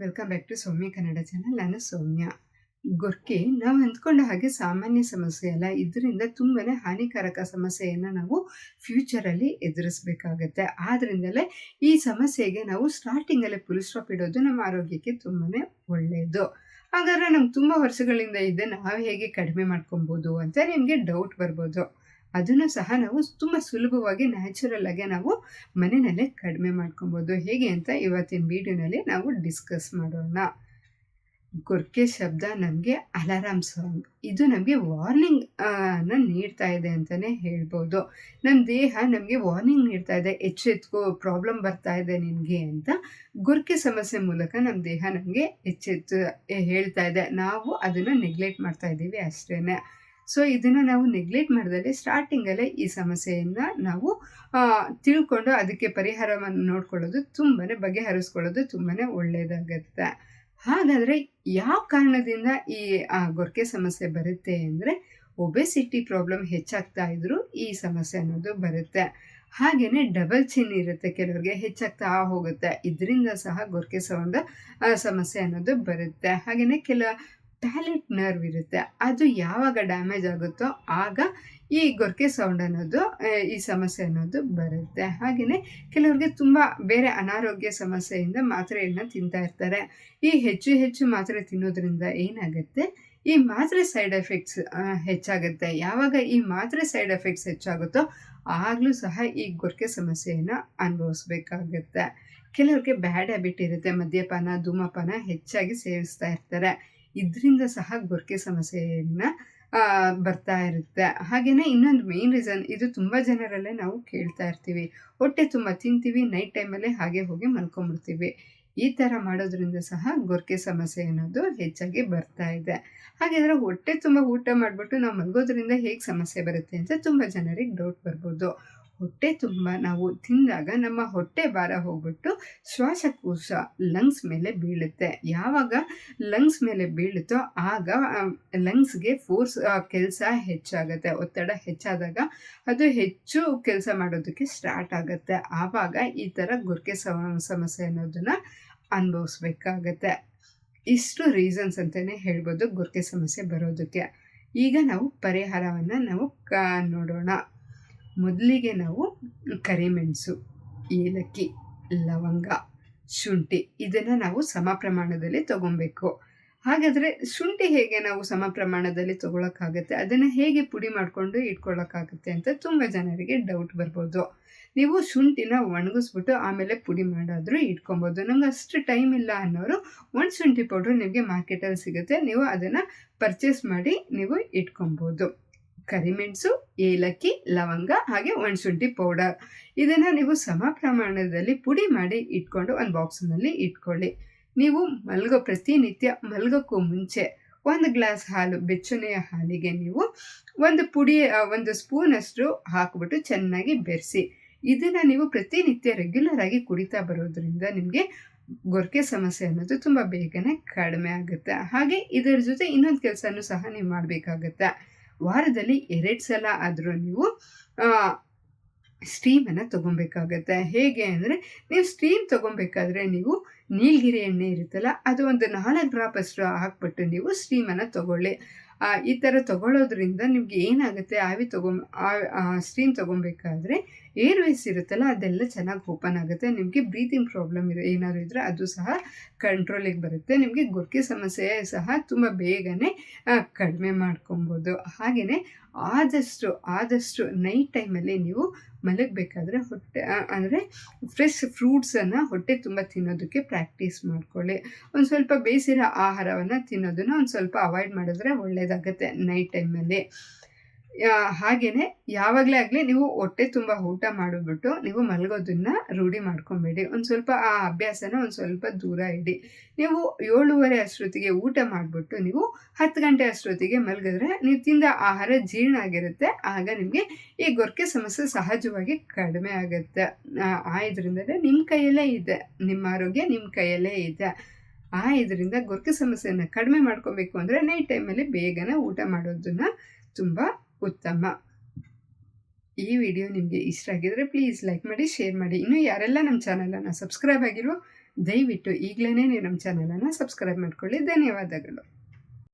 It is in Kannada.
Welcome back to Soumya Kannada channel ನಾನು ಸೌಮ್ಯ. ಗೊರ್ಕೆ, ನಾವು ಅಂದ್ಕೊಂಡ ಹಾಗೆ ಸಾಮಾನ್ಯ ಸಮಸ್ಯೆ ಅಲ್ಲ. ಇದರಿಂದ ತುಂಬಾ ಹಾನಿಕಾರಕ ಸಮಸ್ಯೆಯನ್ನು ನಾವು ಫ್ಯೂಚರಲ್ಲಿ ಎದುರಿಸಬೇಕಾಗತ್ತೆ. ಆದ್ದರಿಂದಲೇ ಈ ಸಮಸ್ಯೆಗೆ ನಾವು ಸ್ಟಾರ್ಟಿಂಗಲ್ಲೇ ಫುಲ್ ಸ್ಟಾಪ್ ಇಡೋದು ನಮ್ಮ ಆರೋಗ್ಯಕ್ಕೆ ತುಂಬಾ ಒಳ್ಳೆಯದು ಹಾಗಾದರೆ ನಮ್ಗೆ ತುಂಬ ವರ್ಷಗಳಿಂದ ಇದೆ. ನಾವು ಹೇಗೆ ಕಡಿಮೆ ಮಾಡ್ಕೊಬೋದು ಅಂತ ನಿಮಗೆ ಡೌಟ್ ಬರ್ಬೋದು. ಅದನ್ನು ಸಹ ನಾವು ತುಂಬ ಸುಲಭವಾಗಿ ನ್ಯಾಚುರಲ್ ಆಗಿ ನಾವು ಮನೆಯಲ್ಲೇ ಕಡಿಮೆ ಮಾಡ್ಕೊಬೋದು. ಹೇಗೆ ಅಂತ ಇವತ್ತಿನ ವಿಡಿಯೋನಲ್ಲಿ ನಾವು ಡಿಸ್ಕಸ್ ಮಾಡೋಣ. ಗೊರ್ಕೆ ಶಬ್ದ ನಮಗೆ ಅಲಾರಾಮ್ ಸಾಂಗ್ ಇದು ನಮಗೆ ವಾರ್ನಿಂಗ್ ನೀಡ್ತಾ ಇದೆ ಅಂತಲೇ ಹೇಳ್ಬೋದು. ನಮ್ಮ ದೇಹ ನಮಗೆ ವಾರ್ನಿಂಗ್ ನೀಡ್ತಾ ಇದೆ. ಎಚ್ಚೆತ್ಕೋ ಪ್ರಾಬ್ಲಮ್ ಬರ್ತಾ ಇದೆ ನಿನಗೆ ಅಂತ ಗೊರ್ಕೆ ಸಮಸ್ಯೆ ಮೂಲಕ ನಮ್ಮ ದೇಹ ನಮಗೆ ಎಚ್ಚೆತ್ತು ಹೇಳ್ತಾ ಇದೆ. ನಾವು ಅದನ್ನು ನೆಗ್ಲೆಕ್ಟ್ ಮಾಡ್ತಾ ಇದ್ದೀವಿ ಅಷ್ಟೇ ಸೊ ಇದನ್ನು ನಾವು ನೆಗ್ಲೆಕ್ಟ್ ಮಾಡಿದಲ್ಲಿ ಸ್ಟಾರ್ಟಿಂಗಲ್ಲೇ ಈ ಸಮಸ್ಯೆಯನ್ನು ನಾವು ತಿಳ್ಕೊಂಡು ಅದಕ್ಕೆ ಪರಿಹಾರವನ್ನು ನೋಡ್ಕೊಳ್ಳೋದು ತುಂಬಾ ಬಗೆಹರಿಸ್ಕೊಳ್ಳೋದು ತುಂಬಾ ಒಳ್ಳೆಯದಾಗತ್ತೆ ಹಾಗಾದರೆ ಯಾವ ಕಾರಣದಿಂದ ಈ ಗೊರಕೆ ಸಮಸ್ಯೆ ಬರುತ್ತೆ ಅಂದರೆ ಒಬೆಸಿಟಿ ಪ್ರಾಬ್ಲಮ್ ಹೆಚ್ಚಾಗ್ತಾ ಇದ್ದರೂ ಈ ಸಮಸ್ಯೆ ಅನ್ನೋದು ಬರುತ್ತೆ. ಹಾಗೆಯೇ ಡಬಲ್ ಚಿನ್ ಇರುತ್ತೆ, ಕೆಲವರಿಗೆ ಹೆಚ್ಚಾಗ್ತಾ ಹೋಗುತ್ತೆ. ಇದರಿಂದ ಸಹ ಗೊರ್ಕೆ ಸೌಂಡ್ ಸಮಸ್ಯೆ ಅನ್ನೋದು ಬರುತ್ತೆ. ಹಾಗೆಯೇ ಕೆಲ ಪ್ಯಾಲೆಟ್ ನರ್ವ್ ಇರುತ್ತೆ. ಅದು ಯಾವಾಗ ಡ್ಯಾಮೇಜ್ ಆಗುತ್ತೋ ಆಗ ಈ ಗೊರ್ಕೆ ಸೌಂಡ್ ಅನ್ನೋದು ಈ ಸಮಸ್ಯೆ ಅನ್ನೋದು ಬರುತ್ತೆ. ಹಾಗೆಯೇ ಕೆಲವ್ರಿಗೆ ತುಂಬ ಬೇರೆ ಅನಾರೋಗ್ಯ ಸಮಸ್ಯೆಯಿಂದ ಮಾತ್ರೆಯನ್ನು ತಿಂತಾ ಇರ್ತಾರೆ. ಈ ಹೆಚ್ಚು ಹೆಚ್ಚು ಮಾತ್ರೆ ತಿನ್ನೋದ್ರಿಂದ ಏನಾಗುತ್ತೆ? ಈ ಮಾತ್ರೆ ಸೈಡ್ ಎಫೆಕ್ಟ್ಸ್ ಹೆಚ್ಚಾಗುತ್ತೆ. ಯಾವಾಗ ಈ ಮಾತ್ರೆ ಸೈಡ್ ಎಫೆಕ್ಟ್ಸ್ ಹೆಚ್ಚಾಗುತ್ತೋ ಆಗಲೂ ಸಹ ಈ ಗೊರ್ಕೆ ಸಮಸ್ಯೆಯನ್ನು ಅನುಭವಿಸ್ಬೇಕಾಗುತ್ತೆ. ಕೆಲವ್ರಿಗೆ ಬ್ಯಾಡ್ ಹ್ಯಾಬಿಟ್ ಇರುತ್ತೆ. ಮದ್ಯಪಾನ, ಧೂಮಪಾನ ಹೆಚ್ಚಾಗಿ ಸೇವಿಸ್ತಾ ಇರ್ತಾರೆ. ಇದರಿಂದ ಸಹ ಗೊರ್ಕೆ ಸಮಸ್ಯೆಯನ್ನು ಬರ್ತಾ ಇರುತ್ತೆ. ಹಾಗೆಯೇ ಇನ್ನೊಂದು ಮೇನ್ ರೀಸನ್ ಇದು ತುಂಬ ಜನರಲ್ಲೇ ನಾವು ಕೇಳ್ತಾ ಇರ್ತೀವಿ. ಹೊಟ್ಟೆ ತುಂಬ ತಿಂತೀವಿ ನೈಟ್ ಟೈಮಲ್ಲೇ ಹಾಗೆ ಹೋಗಿ ಮಲ್ಕೊಂಬಿಡ್ತೀವಿ. ಈ ಥರ ಮಾಡೋದ್ರಿಂದ ಸಹ ಗೊರ್ಕೆ ಸಮಸ್ಯೆ ಅನ್ನೋದು ಹೆಚ್ಚಾಗಿ ಬರ್ತಾ ಇದೆ. ಹಾಗಾದರೆ ಹೊಟ್ಟೆ ತುಂಬ ಊಟ ಮಾಡಿಬಿಟ್ಟು ನಾವು ಮಲಗೋದ್ರಿಂದ ಹೇಗೆ ಸಮಸ್ಯೆ ಬರುತ್ತೆ ಅಂತ ತುಂಬ ಜನರಿಗೆ ಡೌಟ್ ಬರ್ಬೋದು. ಹೊಟ್ಟೆ ತುಂಬ ನಾವು ತಿಂದಾಗ ನಮ್ಮ ಹೊಟ್ಟೆ ಭಾರ ಹೋಗ್ಬಿಟ್ಟು ಶ್ವಾಸಕೋಶ ಲಂಗ್ಸ್ ಮೇಲೆ ಬೀಳುತ್ತೆ. ಯಾವಾಗ ಲಂಗ್ಸ್ ಮೇಲೆ ಬೀಳುತ್ತೋ ಆಗ ಲಂಗ್ಸ್ಗೆ ಫೋರ್ಸ್ ಕೆಲಸ ಹೆಚ್ಚಾಗುತ್ತೆ. ಒತ್ತಡ ಹೆಚ್ಚಾದಾಗ ಅದು ಹೆಚ್ಚು ಕೆಲಸ ಮಾಡೋದಕ್ಕೆ ಸ್ಟಾರ್ಟ್ ಆಗುತ್ತೆ. ಆವಾಗ ಈ ಥರ ಗುರ್ಕೆ ಸಮ- ಸಮಸ್ಯೆ ಅನ್ನೋದನ್ನು ಅನುಭವಿಸ್ಬೇಕಾಗತ್ತೆ. ಇಷ್ಟು ರೀಸನ್ಸ್ ಅಂತಲೇ ಹೇಳ್ಬೋದು ಗುರ್ಕೆ ಸಮಸ್ಯೆ ಬರೋದಕ್ಕೆ. ಈಗ ನಾವು ಪರಿಹಾರವನ್ನು ನಾವು ಕ ನೋಡೋಣ. ಮೊದಲಿಗೆ ನಾವು ಕರಿಮೆಣಸು ಏಲಕ್ಕಿ, ಲವಂಗ, ಶುಂಠಿ ಇದನ್ನು ನಾವು ಸಮ ಪ್ರಮಾಣದಲ್ಲಿ ತಗೊಬೇಕು. ಹಾಗಾದರೆ ಶುಂಠಿ ಹೇಗೆ ನಾವು ಸಮ ಪ್ರಮಾಣದಲ್ಲಿ ತಗೊಳಕ್ಕಾಗತ್ತೆ? ಅದನ್ನು ಹೇಗೆ ಪುಡಿ ಮಾಡಿಕೊಂಡು ಇಟ್ಕೊಳ್ಳೋಕ್ಕಾಗುತ್ತೆ ಅಂತ ತುಂಬ ಜನರಿಗೆ ಡೌಟ್ ಬರ್ಬೋದು. ನೀವು ಶುಂಠಿನ ಒಣಗಿಸ್ಬಿಟ್ಟು ಆಮೇಲೆ ಪುಡಿ ಮಾಡಾದರೂ ಇಟ್ಕೊಬೋದು. ನಮ್ಗೆ ಅಷ್ಟು ಟೈಮ್ ಇಲ್ಲ ಅನ್ನೋರು ಒಂದು ಶುಂಠಿ ಪೌಡ್ರ್ ನಿಮಗೆ ಮಾರ್ಕೆಟಲ್ಲಿ ಸಿಗುತ್ತೆ. ನೀವು ಅದನ್ನು ಪರ್ಚೇಸ್ ಮಾಡಿ ನೀವು ಇಟ್ಕೊಬೋದು. ಕರಿಮೆಣಸು ಏಲಕ್ಕಿ, ಲವಂಗ ಹಾಗೆ ಒಣಶುಂಠಿ ಪೌಡರ್ ಇದನ್ನು ನೀವು ಸಮ ಪ್ರಮಾಣದಲ್ಲಿ ಪುಡಿ ಮಾಡಿ ಇಟ್ಕೊಂಡು ಒಂದು ಬಾಕ್ಸ್ನಲ್ಲಿ ಇಟ್ಕೊಳ್ಳಿ. ನೀವು ಮಲ್ಗೋ ಪ್ರತಿನಿತ್ಯ ಮಲ್ಗೋಕ್ಕೂ ಮುಂಚೆ ಒಂದು ಗ್ಲಾಸ್ ಹಾಲು, ಬೆಚ್ಚನೆಯ ಹಾಲಿಗೆ ನೀವು ಒಂದು ಪುಡಿ ಒಂದು ಸ್ಪೂನಷ್ಟು ಹಾಕ್ಬಿಟ್ಟು ಚೆನ್ನಾಗಿ ಬೆರೆಸಿ. ಇದನ್ನು ನೀವು ಪ್ರತಿನಿತ್ಯ ರೆಗ್ಯುಲರ್ ಆಗಿ ಕುಡಿತಾ ಬರೋದ್ರಿಂದ ನಿಮಗೆ ಗೊರಕೆ ಸಮಸ್ಯೆ ಅನ್ನೋದು ತುಂಬ ಬೇಗನೆ ಕಡಿಮೆ ಆಗುತ್ತೆ. ಹಾಗೆ ಇದರ ಜೊತೆ ಇನ್ನೊಂದು ಕೆಲಸನೂ ಸಹ ನೀವು ಮಾಡಬೇಕಾಗತ್ತೆ. ವಾರದಲ್ಲಿ ಎರಡು ಸಲ ಆದರೂ ನೀವು ಸ್ಟೀಮನ್ನು ತೊಗೊಬೇಕಾಗತ್ತೆ. ಹೇಗೆ ಅಂದರೆ, ನೀವು ಸ್ಟೀಮ್ ತೊಗೊಬೇಕಾದ್ರೆ ನೀವು ನೀಲಗಿರಿ ಎಣ್ಣೆ ಇರುತ್ತಲ್ಲ, ಅದು ಒಂದು ನಾಲ್ಕು ಡ್ರಾಪ್ ಅಷ್ಟು ಹಾಕ್ಬಿಟ್ಟು ನೀವು ಸ್ಟೀಮನ್ನು ತೊಗೊಳ್ಳಿ. ಈ ಥರ ತೊಗೊಳ್ಳೋದ್ರಿಂದ ನಿಮಗೆ ಏನಾಗುತ್ತೆ? ಆವಿ ತಗೊಂಬ ಸ್ಟೀಮ್ ತೊಗೊಬೇಕಾದ್ರೆ ಏರ್ವೇಸ್ ಇರುತ್ತಲ್ಲ, ಅದೆಲ್ಲ ಚೆನ್ನಾಗಿ ಓಪನ್ ಆಗುತ್ತೆ. ನಿಮಗೆ ಬ್ರೀತಿಂಗ್ ಪ್ರಾಬ್ಲಮ್ ಇದೆ, ಏನಾದರೂ ಇದ್ದರೆ ಅದು ಸಹ ಕಂಟ್ರೋಲಿಗೆ ಬರುತ್ತೆ. ನಿಮಗೆ ಗುರ್ಕೆ ಸಮಸ್ಯೆ ಸಹ ತುಂಬ ಬೇಗನೆ ಕಡಿಮೆ ಮಾಡ್ಕೊಬೋದು. ಹಾಗೆಯೇ ಆದಷ್ಟು ಆದಷ್ಟು ನೈಟ್ ಟೈಮಲ್ಲಿ ನೀವು ಮಲಗಬೇಕಾದ್ರೆ ಹೊಟ್ಟೆ ಅಂದರೆ ಫ್ರೆಶ್ ಫ್ರೂಟ್ಸನ್ನು ಹೊಟ್ಟೆ ತುಂಬ ತಿನ್ನೋದಕ್ಕೆ ಪ್ರಾಕ್ಟೀಸ್ ಮಾಡ್ಕೊಳ್ಳಿ. ಒಂದು ಸ್ವಲ್ಪ ಬೇಯಿಸಿರೋ ಆಹಾರವನ್ನು ತಿನ್ನೋದನ್ನು ಒಂದು ಸ್ವಲ್ಪ ಅವಾಯ್ಡ್ ಮಾಡಿದ್ರೆ ಒಳ್ಳೆಯದಾಗತ್ತೆ ನೈಟ್ ಟೈಮಲ್ಲಿ ಹಾಗೆಯೇ ಯಾವಾಗಲೇ ಆಗಲಿ ನೀವು ಹೊಟ್ಟೆ ತುಂಬ ಊಟ ಮಾಡಿಬಿಟ್ಟು ನೀವು ಮಲಗೋದನ್ನ ರೂಢಿ ಮಾಡ್ಕೊಬೇಡಿ. ಒಂದು ಸ್ವಲ್ಪ ಆ ಅಭ್ಯಾಸನ ಒಂದು ಸ್ವಲ್ಪ ದೂರ ಇಡಿ. ನೀವು ಏಳುವರೆ ಅಷ್ಟೊತ್ತಿಗೆ ಊಟ ಮಾಡಿಬಿಟ್ಟು ನೀವು ಹತ್ತು ಗಂಟೆ ಅಷ್ಟೊತ್ತಿಗೆ ಮಲಗಿದ್ರೆ ನೀವು ತಿಂದ ಆಹಾರ ಜೀರ್ಣ ಆಗಿರುತ್ತೆ. ಆಗ ನಿಮಗೆ ಈ ಗೊರ್ಕೆ ಸಮಸ್ಯೆ ಸಹಜವಾಗಿ ಕಡಿಮೆ ಆಗುತ್ತೆ. ಆ ಆ ಇದರಿಂದಲೇ ನಿಮ್ಮ ಕೈಯಲ್ಲೇ ಇದೆ. ನಿಮ್ಮ ಆರೋಗ್ಯ ನಿಮ್ಮ ಕೈಯಲ್ಲೇ ಇದೆ. ಆ ಇದರಿಂದ ಗೊರ್ಕೆ ಸಮಸ್ಯೆಯನ್ನು ಕಡಿಮೆ ಮಾಡ್ಕೋಬೇಕು ಅಂದರೆ ನೈಟ್ ಟೈಮಲ್ಲಿ ಬೇಗನೆ ಊಟ ಮಾಡೋದನ್ನು ತುಂಬ ಉತ್ತಮ. ಈ ವಿಡಿಯೋ ನಿಮಗೆ ಇಷ್ಟ ಆಗಿದ್ರೆ ಪ್ಲೀಸ್ ಲೈಕ್ ಮಾಡಿ ಶೇರ್ ಮಾಡಿ. ಇನ್ನೂ ಯಾರೆಲ್ಲ ನಮ್ಮ ಚಾನಲನ್ನು ಸಬ್ಸ್ಕ್ರೈಬ್ ಆಗಿರೋ ದಯವಿಟ್ಟು ಈಗಲೇ ನೀವು ನಮ್ಮ ಚಾನಲನ್ನು ಸಬ್ಸ್ಕ್ರೈಬ್ ಮಾಡ್ಕೊಳ್ಳಿ. ಧನ್ಯವಾದಗಳು.